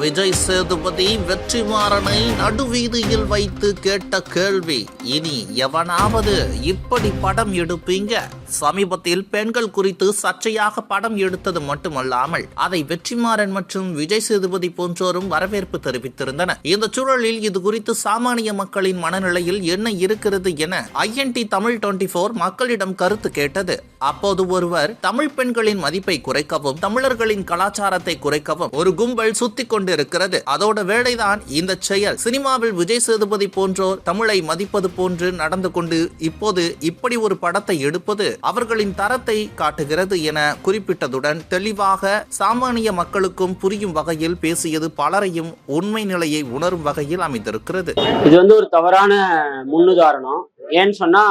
விஜய் சேதுபதி வெற்றிமாறனை நடுவீதியில் வைத்து கேட்ட கேள்வி இனி எவனாவது இப்படி படம் எடுப்பீங்க? சமீபத்தில் பெண்கள் குறித்து சர்ச்சையாக படம் எடுத்தது மட்டுமல்லாமல் அதை வெற்றிமாறன் மற்றும் விஜய் சேதுபதி போன்றோரும் வரவேற்பு தெரிவித்திருந்தனர். இந்த சூழலில் இது குறித்து சாமானிய மக்களின் மனநிலையில் என்ன இருக்கிறது என ஐஎன்டி தமிழ் டுவெண்டி போர் மக்களிடம் கருத்து கேட்டது. அப்போது ஒருவர் தமிழ் பெண்களின் மதிப்பை குறைக்கவும் தமிழர்களின் கலாச்சாரத்தை குறைக்கவும் ஒரு கும்பல் சுத்தி கொண்டிருக்கிறது. அதோட வேலைதான் இந்த செயல். சினிமாவில் விஜய் சேதுபதி போன்றோர் தமிழை மதிப்பது போன்று நடந்து கொண்டு இப்போது இப்படி ஒரு படத்தை எடுப்பது அவர்களின் தரத்தை காட்டுகிறது என குறிப்பிட்டதுடன் தெளிவாக சாமானிய மக்களுக்கும் புரியும் வகையில் பேசியது பலரையும் உண்மை நிலையை உணரும் வகையில் அமைந்திருக்கிறது. இது வந்து ஒரு தவறான முன்னுதாரணம். ஏன்னு சொன்னா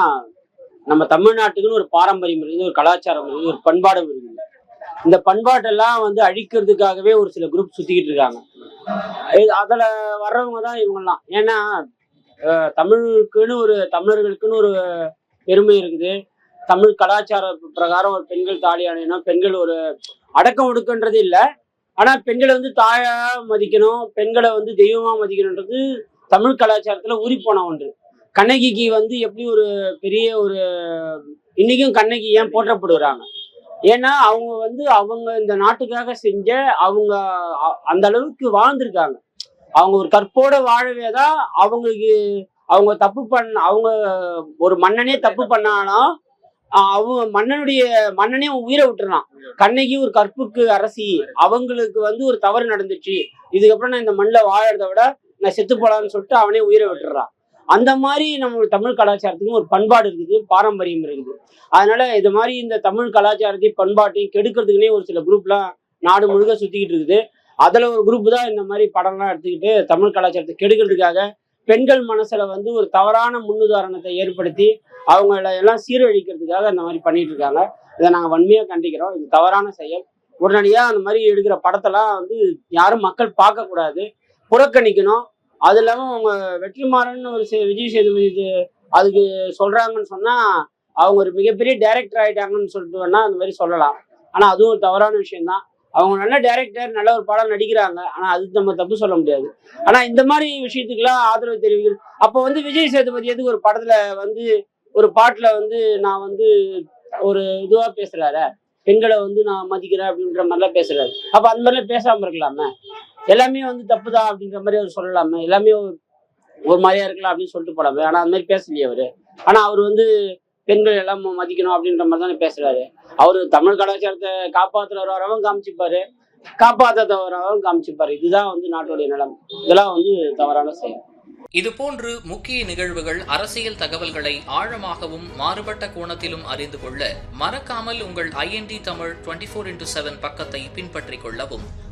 நம்ம தமிழ்நாட்டுக்குன்னு ஒரு பாரம்பரியம் இருக்குது ஒரு கலாச்சாரம் இருக்குது ஒரு பண்பாடும் இருக்குது. இந்த பண்பாட்டெல்லாம் வந்து அழிக்கிறதுக்காகவே ஒரு சில குரூப் சுத்திக்கிட்டு இருக்காங்க. அதுல வர்றவங்க தான் இவங்கெல்லாம். ஏன்னா தமிழுக்குன்னு ஒரு தமிழர்களுக்குன்னு ஒரு பெருமை இருக்குது. தமிழ் கலாச்சார பிரகாரம் ஒரு பெண்கள் தாலி அணியணும் பெண்கள் ஒரு அடக்கம் ஒடுக்கன்றது இல்லை. ஆனா பெண்களை வந்து தாயா மதிக்கணும் பெண்களை வந்து தெய்வமா மதிக்கணுன்றது தமிழ் கலாச்சாரத்துல ஊறி போன ஒன்று. கண்ணகிக்கு வந்து எப்படி ஒரு பெரிய ஒரு இன்னைக்கும் கண்ணகி ஏன் போற்றப்படுகிறாங்க ஏன்னா அவங்க வந்து அவங்க இந்த நாட்டுக்காக செஞ்ச அவங்க அ- அந்த அளவுக்கு வாழ்ந்திருக்காங்க. அவங்க ஒரு கற்போட வாழவே தான் அவங்களுக்கு அவங்க தப்பு பண்ண அவங்க ஒரு மன்னனே தப்பு பண்ணாலும் அவங்க மன்னனுடைய மன்னனே உயிரை விட்டுறான். கண்ணகி ஒரு கற்புக்கு அரசி. அவங்களுக்கு வந்து ஒரு தவறு நடந்துச்சு. இதுக்கப்புறம் நான் இந்த மண்ணில் வாழறதை விட நான் செத்து போலான்னு சொல்லிட்டு அவனே உயிரை விட்டுறான். அந்த மாதிரி நம்ம தமிழ் கலாச்சாரத்துக்கும் ஒரு பண்பாடு இருக்குது பாரம்பரியம் இருக்குது. அதனால இது மாதிரி இந்த தமிழ் கலாச்சாரத்தையும் பண்பாட்டையும் கெடுக்கிறதுக்குனே ஒரு சில குரூப்லாம் நாடு முழுக்க சுத்திக்கிட்டு இருக்குது. அதுல ஒரு குரூப் தான் இந்த மாதிரி படம்லாம் எடுத்துக்கிட்டு தமிழ் கலாச்சாரத்தை கெடுக்கிறதுக்காக பெண்கள் மனசுல வந்து ஒரு தவறான முன்னுதாரணத்தை ஏற்படுத்தி அவங்கள எல்லாம் சீரழிக்கிறதுக்காக அந்த மாதிரி பண்ணிட்டு இருக்காங்க இதை நாங்க வன்மையா கண்டிக்கிறோம். இது தவறான செயல். உடனடியா அந்த மாதிரி எடுக்கிற படத்தெல்லாம் வந்து யாரும் மக்கள் பார்க்க கூடாது புறக்கணிக்கணும். அது இல்லாம அவங்க வெற்றிமாறன் ஒரு சே- விஜய் சேதுபதி இது அதுக்கு சொல்றாங்கன்னு சொன்னா அவங்க ஒரு மிகப்பெரிய டைரக்டர் ஆயிட்டாங்கன்னு சொல்லிட்டு வேணா அந்த மாதிரி சொல்லலாம். ஆனா அதுவும் தவறான விஷயம்தான். அவங்க நல்ல டைரக்டர் நல்ல ஒரு படம் நடிக்கிறாங்க. ஆனா அது நம்ம தப்பு சொல்ல முடியாது. ஆனா இந்த மாதிரி விஷயத்துக்கெல்லாம் ஆதரவு தெரிவிக்கிறது அப்போ வந்து விஜய் சேதுபதி எதுக்கு ஒரு படத்துல வந்து ஒரு பாட்டுல வந்து நான் வந்து ஒரு இதுவா பேசுறாரு? பெண்களை வந்து நான் மதிக்கிறேன் அப்படின்ற மாதிரிலாம் பேசுறாரு. அப்ப அந்த மாதிரிலாம் பேசாம இருக்கலாமே? எல்லாமே வந்து தப்புதான் அப்படின்ற மாதிரி அவர் சொல்லலாமே. எல்லாமே ஒரு- மாதிரியா இருக்கலாம் அப்படின்னு சொல்லிட்டு போலாமே ஆனா அந்த மாதிரி பேசலையே அவரு. ஆனா அவர் வந்து பெண்கள் எல்லாம் மதிக்கணும் அப்படின்ற மாதிரி தானே பேசுறாரு. அவரு தமிழ் கலாச்சாரத்தை காப்பாத்துறவராகவும் காமிச்சுப்பாரு. காப்பாத்தாதவராகவும் காமிச்சுப்பாரு. இதுதான் வந்து நாட்டுடைய நிலம். இதெல்லாம் வந்து தவறான செயல். இதுபோன்று முக்கிய நிகழ்வுகள் அரசியல் தகவல்களை ஆழமாகவும் மாறுபட்ட கோணத்திலும் அறிந்து கொள்ள மறக்காமல் உங்கள் IND Tamil twenty four into seven பக்கத்தை பின்பற்றிக் கொள்ளவும்